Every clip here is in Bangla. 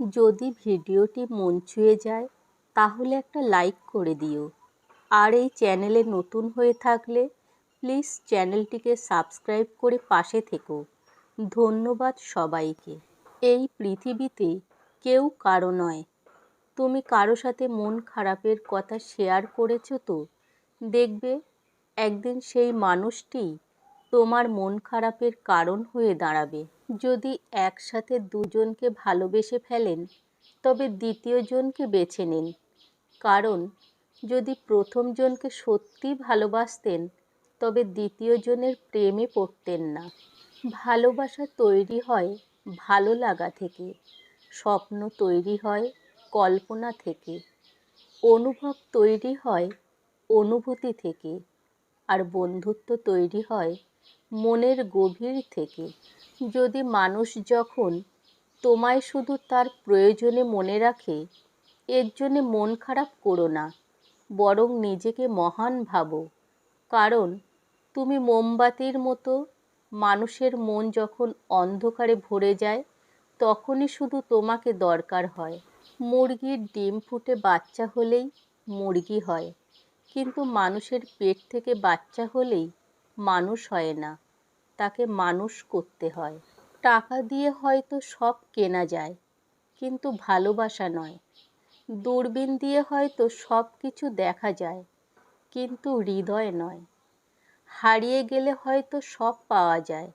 যদি ভিডিওটি মন ছুঁয়ে যায়, তাহলে একটা লাইক করে দিও। আর এই চ্যানেলে নতুন হয়ে থাকলে, প্লিজ চ্যানেলটিকে সাবস্ক্রাইব করে পাশে থেকো। ধন্যবাদ সবাইকে। এই পৃথিবীতে কেউ কারও নয়। তুমি কারও সাথে মন খারাপের কথা শেয়ার করেছ তো? দেখবে, একদিন সেই মানুষটি তোমার মন খারাপের কারণ হয়ে দাঁড়াবে। যদি একসাথে দুজনকে ভালোবেসে ফেলেন, তবে দ্বিতীয় জনকে বেছে নিন। কারণ, যদি প্রথম জনকে সত্যি ভালোবাসতেন, তবে দ্বিতীয় জনের প্রেমে পড়তেন না। ভালোবাসা তৈরি হয় ভালো লাগা থেকে, স্বপ্ন তৈরি হয় কল্পনা থেকে, অনুভব তৈরি হয় অনুভূতি থেকে, আর বন্ধুত্ব তৈরি হয় মনের গভীর থেকে। যদি মানুষ যখন তোমায় শুধু তার প্রয়োজনে মনে রাখে, এর জন্যে মন খারাপ করো না, বরং নিজেকে মহান ভাবো। কারণ তুমি মোমবাতির মতো মানুষের মন যখন অন্ধকারে ভরে যায়, তখনই শুধু তোমাকে দরকার হয়। মুরগির ডিম ফুটে বাচ্চা হলেই মুরগি হয়, কিন্তু মানুষের পেট থেকে বাচ্চা হলেই মানুষ হয় না। তাকে মানুষ করতে হয়। টাকা দিয়ে হয়তো সব কেনা যায়, কিন্তু ভালোবাসা নয়। দূরবীন দিয়ে হয়তো সব কিছু দেখা যায়, কিন্তু হৃদয় নয়। হারিয়ে গেলে হয়তো সব পাওয়া যায়,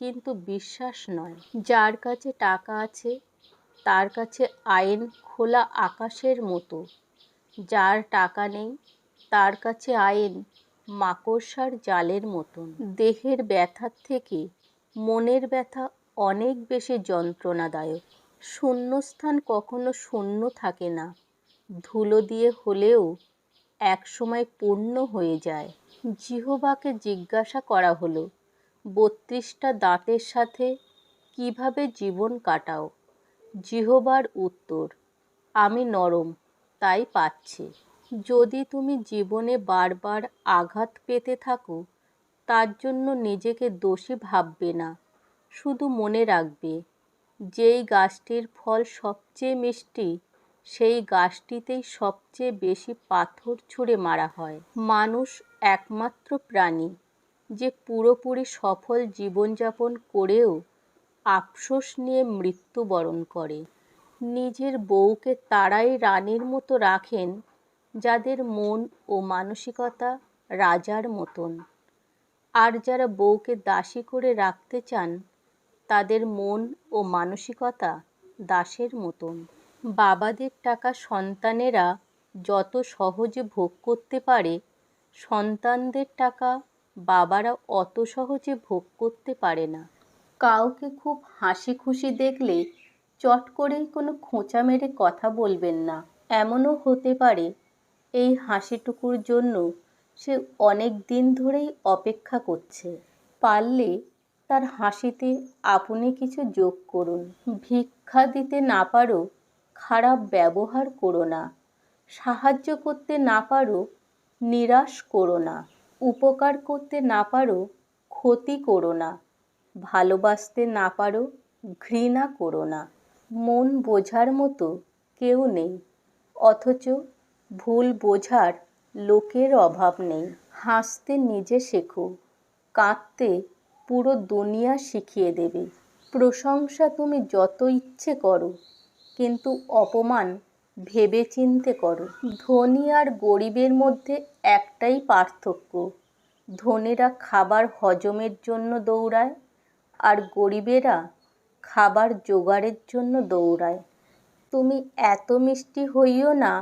কিন্তু বিশ্বাস নয়। যার কাছে টাকা আছে, তার কাছে আইন খোলা আকাশের মতো। যার টাকা নেই, তার কাছে আইন মাকড়সার জালের মতন। দেহের ব্যথার থেকে মনের ব্যথা অনেক বেশি যন্ত্রণাদায়ক। শূন্যস্থান কখনো শূন্য থাকে না। ধুলো দিয়ে হলেও একসময় পূর্ণ হয়ে যায়। জিহবাকে জিজ্ঞাসা করা হলো, বত্রিশটা দাঁতের সাথে কীভাবে জীবন কাটাও? জিহবার উত্তর, আমি নরম, তাই পাচ্ছি। যদি তুমি জীবনে বারবার আঘাত পেতে থাকো, তার জন্য নিজেকে দোষী ভাববে না, শুধু মনে রাখবে, যেই গাছটির ফল সবচেয়ে মিষ্টি, সেই গাছটিতেই সবচেয়ে বেশি পাথর ছুঁড়ে মারা হয়। মানুষ একমাত্র প্রাণী যে পুরোপুরি সফল জীবনযাপন করেও আফসোস নিয়ে মৃত্যুবরণ করে। নিজের বউকে তারাই রানীর মতো রাখেন যাদের মন ও মানসিকতা রাজার মতন। আর যারা বউকে দাসী করে রাখতে চান, তাদের মন ও মানসিকতা দাসের মতন। বাবাদের টাকা সন্তানেরা যত সহজে ভোগ করতে পারে, সন্তানদের টাকা বাবারা অত সহজে ভোগ করতে পারে না। কাউকে খুব হাসি খুশি দেখলে চট করেই কোনো খোঁচা মেরে কথা বলবেন না। এমনও হতে পারে এই হাসিটুকুর জন্য সে অনেক দিন ধরেই অপেক্ষা করছে। পারলে তার হাসিতে আপনি কিছু যোগ করুন। ভিক্ষা দিতে না পারো, খারাপ ব্যবহার করো না। সাহায্য করতে না পারো, নিরাশ করো না। উপকার করতে না পারো, ক্ষতি করো না। ভালোবাসতে না পারো, ঘৃণা করো না। মন বোঝার মতো কেউ নেই। অথচ ভুল বোঝার লোকের অভাব নেই। হাসতে নিজে শেখো, কাঁদতে পুরো দুনিয়া শিখিয়ে দেবে। প্রশংসা তুমি যত ইচ্ছে করো, কিন্তু অপমান ভেবে চিনতে করো। ধনী আর গরিবের মধ্যে একটাই পার্থক্য, ধনীরা খাবার হজমের জন্য দৌড়ায় আর গরিবেরা খাবার জোগাড়ের জন্য দৌড়ায়। তুমি এত মিষ্টি হইও না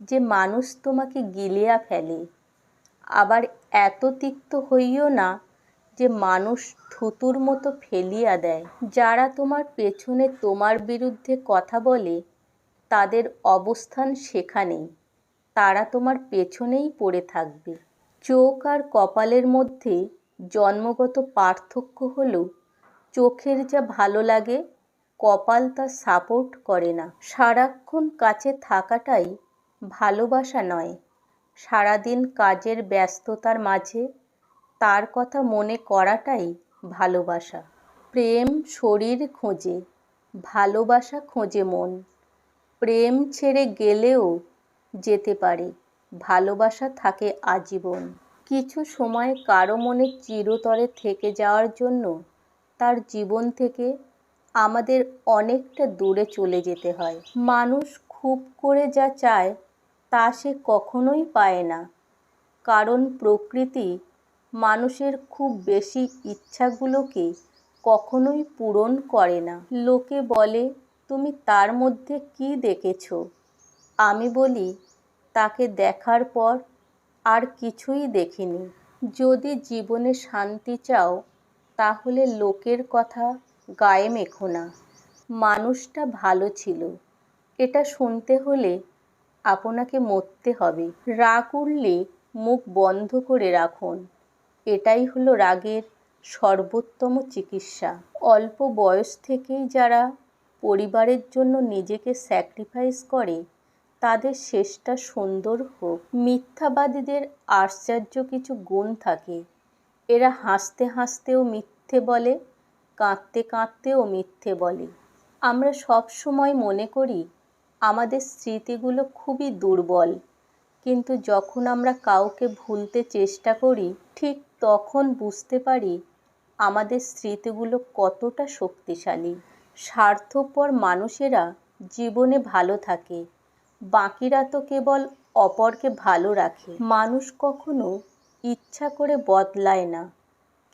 যে মানুষ তোমাকে গিলিয়া ফেলে, আবার এত তিক্ত হইও না যে মানুষ থুতুর মতো ফেলিয়া দেয়। যারা তোমার পেছনে তোমার বিরুদ্ধে কথা বলে, তাদের অবস্থান সেখানেই। তারা তোমার পেছনেই পড়ে থাকবে। চোখ আর কপালের মধ্যে জন্মগত পার্থক্য হলো, চোখের যা ভালো লাগে, কপাল তা সাপোর্ট করে না। সারাক্ষণ কাছে থাকাটাই ভালোবাসা নয়। সারাদিন কাজের ব্যস্ততার মাঝে তার কথা মনে করাটাই ভালোবাসা। প্রেম শরীর খোঁজে, ভালোবাসা খোঁজে মন। প্রেম ছেড়ে গেলেও যেতে পারে, ভালোবাসা থাকে আজীবন। কিছু সময় কারও মনে চিরতরে থেকে যাওয়ার জন্য তার জীবন থেকে আমাদের অনেকটা দূরে চলে যেতে হয়। মানুষ খুব করে যা চায় তা সে কখনোই পায় না। কারণ প্রকৃতি মানুষের খুব বেশি ইচ্ছাগুলোকে কখনোই পূরণ করে না। লোকে বলে, তুমি তার মধ্যে কি দেখেছ? আমি বলি, তাকে দেখার পর আর কিছুই দেখিনি। যদি জীবনে শান্তি চাও, তাহলে লোকের কথা গায়ে মেখো না। মানুষটা ভালো ছিল। এটা শুনতে হলে আপনাকে মরতে হবে। রাগ উঠলে মুখ বন্ধ করে রাখুন। এটাই হলো রাগের সর্বোত্তম চিকিৎসা। অল্প বয়স থেকেই যারা পরিবারের জন্য নিজেকে স্যাক্রিফাইস করে, তাদের শেষটা সুন্দর হোক। মিথ্যাবাদীদের আশ্চর্য কিছু গুণ থাকে। এরা হাসতে হাসতেও মিথ্যে বলে, কাঁদতে কাঁদতেও মিথ্যে বলে। আমরা সব সময় মনে করি আমাদের স্মৃতিগুলো খুবই দুর্বল। কিন্তু যখন আমরা কাউকে ভুলতে চেষ্টা করি, ঠিক তখন বুঝতে পারি আমাদের স্মৃতিগুলো কতটা শক্তিশালী। স্বার্থপর মানুষেরা জীবনে ভালো থাকে, বাকিরা তো কেবল অপরকে ভালো রাখে। মানুষ কখনো ইচ্ছা করে বদলায় না।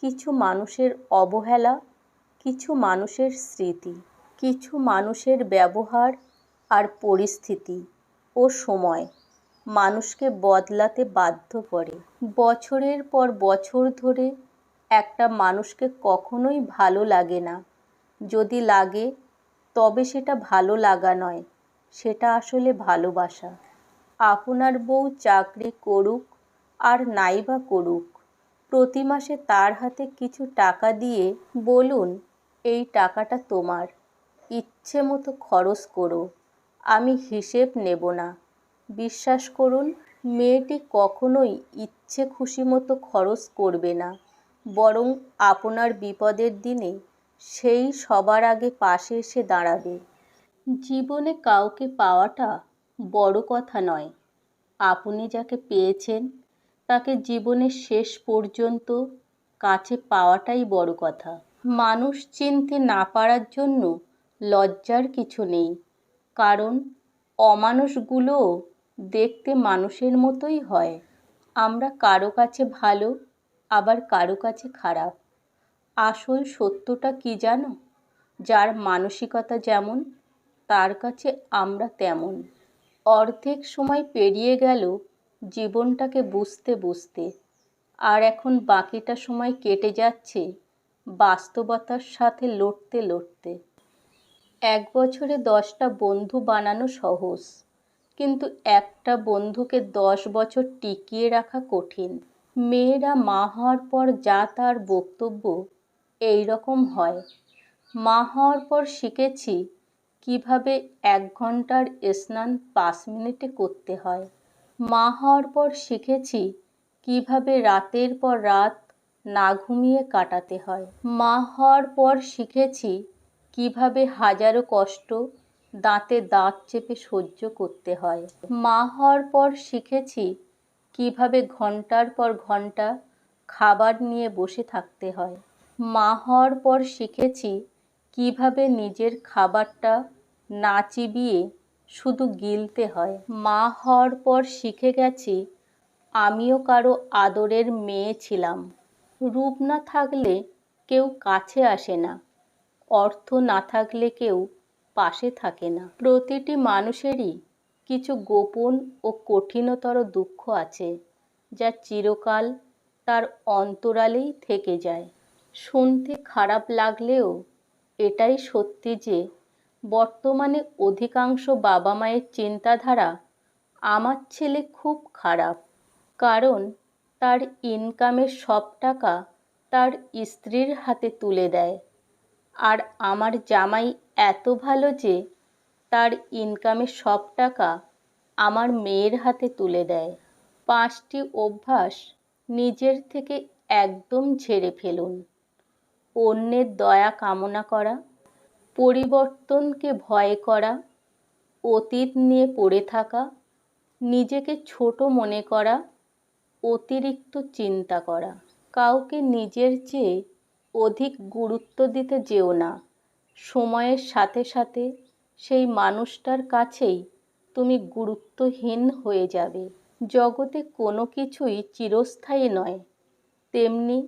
কিছু মানুষের অবহেলা, কিছু মানুষের স্মৃতি, কিছু মানুষের ব্যবহার আর পরিস্থিতি ও সময় মানুষকে বদলাতে বাধ্য করে। বছরের পর বছর ধরে একটা মানুষকে কখনোই ভালো লাগে না। যদি লাগে, তবে সেটা ভালো লাগা নয়, সেটা আসলে ভালোবাসা। আপনার বউ চাকরি করুক আর নাই বা করুক, প্রতি মাসে তার হাতে কিছু টাকা দিয়ে বলুন, এই টাকাটা তোমার। ইচ্ছে মতো খরচ করো। আমি হিসেব নেব না। বিশ্বাস করুন, মেয়েটি কখনোই ইচ্ছে খুশি মতো খরচ করবে না। বরং আপনার বিপদের দিনে সেই সবার আগে পাশে এসে দাঁড়াবে। জীবনে কাউকে পাওয়াটা বড় কথা নয়। আপনি যাকে পেয়েছেন, তাকে জীবনের শেষ পর্যন্ত কাছে পাওয়াটাই বড় কথা। মানুষ চিনতে না পারার জন্য লজ্জার কিছু নেই। কারণ অমানুষগুলোও দেখতে মানুষের মতোই হয়। আমরা কারও কাছে ভালো, আবার কারও কাছে খারাপ। আসল সত্যটা কি জানো? যার মানসিকতা যেমন, তার কাছে আমরা তেমন। অর্ধেক সময় পেরিয়ে গেল জীবনটাকে বুঝতে বুঝতে। আর এখন বাকিটা সময় কেটে যাচ্ছে বাস্তবতার সাথে লড়তে লড়তে। এক বছরে দশটা বন্ধু বানানো সহজ। কিন্তু একটা বন্ধুকে দশ বছর টিকিয়ে রাখা কঠিন। মেয়েরা মা হওয়ার পর যা তার বক্তব্য এই রকম হয়। মা হওয়ার পর শিখেছি কীভাবে এক ঘণ্টার স্নান পাঁচ মিনিটে করতে হয়। মা হওয়ার পর শিখেছি কীভাবে রাতের পর রাত না ঘুমিয়ে কাটাতে হয়। মা হওয়ার পর শিখেছি কীভাবে হাজারো কষ্ট দাঁতে দাঁত চেপে সহ্য করতে হয়? মা হওয়ার পর শিখেছি কীভাবে ঘণ্টার পর ঘণ্টা খাবার নিয়ে বসে থাকতে হয়। মা হওয়ার পর শিখেছি কীভাবে নিজের খাবারটা না চিবিয়ে শুধু গিলতে হয়। মা হওয়ার পর শিখে গেছি আমিও কারও আদরের মেয়ে ছিলাম। রূপ না থাকলে কেউ কাছে আসে না। অর্থ না থাকলে কেউ পাশে থাকে না। প্রতিটি মানুষেরই কিছু গোপন ও কঠিনতর দুঃখ আছে, যা চিরকাল তার অন্তরালেই থেকে যায়। শুনতে খারাপ লাগলেও এটাই সত্যি যে, বর্তমানে অধিকাংশ বাবা মায়ের চিন্তাধারা আমার ছেলে খুব খারাপ, কারণ তার ইনকামের সব টাকা তার স্ত্রীর হাতে তুলে দেয়। আর আমার জামাই এত ভালো যে তার ইনকামের সব টাকা আমার মেয়ের হাতে তুলে দেয়। পাঁচটি অভ্যাস নিজের থেকে একদম ঝেড়ে ফেলুন। অন্যের দয়া কামনা করা, পরিবর্তনকে ভয় করা, অতীত নিয়ে পড়ে থাকা, নিজেকে ছোট মনে করা, অতিরিক্ত চিন্তা করা। কাউকে নিজের চেয়ে অধিক গুরুত্ব দিতে যেও না। সময়ের সাথে সাথে সেই মানুষটার কাছেই তুমি গুরুত্বহীন হয়ে যাবে। জগতে কোনো কিছুই চিরস্থায়ী নয়, তেমনি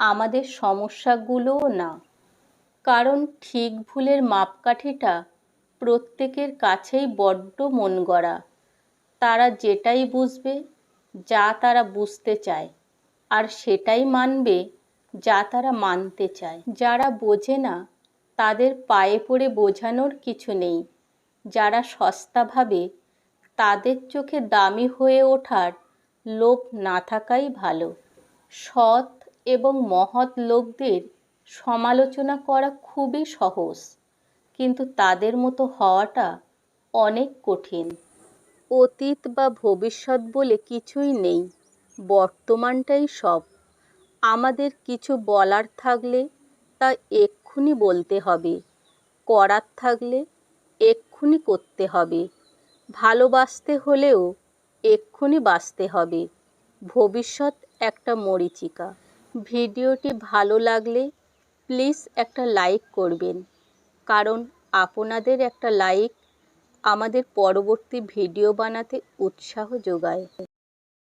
আমাদের সমস্যাগুলোও না। কারণ ঠিক ভুলের মাপকাঠিটা প্রত্যেকের কাছেই বড্ড মন গড়া তারা যেটাই বুঝবে, যা তারা বুঝতে চায়, আর সেটাই মানবে যা তারা মানতে চায়। যারা বোঝে না, তাদের পায়ে পড়ে বোঝানোর কিছু নেই। যারা সস্তা ভাবে, তাদের চোখে দামি হয়ে ওঠার লোভ না থাকাই ভালো। সৎ এবং মহৎ লোকদের সমালোচনা করা খুবই সহজ, কিন্তু তাদের মতো হওয়াটা অনেক কঠিন। অতীত বা ভবিষ্যৎ বলে কিছুই নেই, বর্তমানটাই সব। আমাদের কিছু বলার থাকলে তা এক্ষুনি বলতে হবে। করার থাকলে এক্ষুনি করতে হবে। ভালোবাসতে হলেও এক্ষুনি বাঁচতে হবে। ভবিষ্যৎ একটা মরীচিকা। ভিডিওটি ভালো লাগলে প্লিজ একটা লাইক করবেন। কারণ আপনাদের একটা লাইক আমাদের পরবর্তী ভিডিও বানাতে উৎসাহ যোগায়।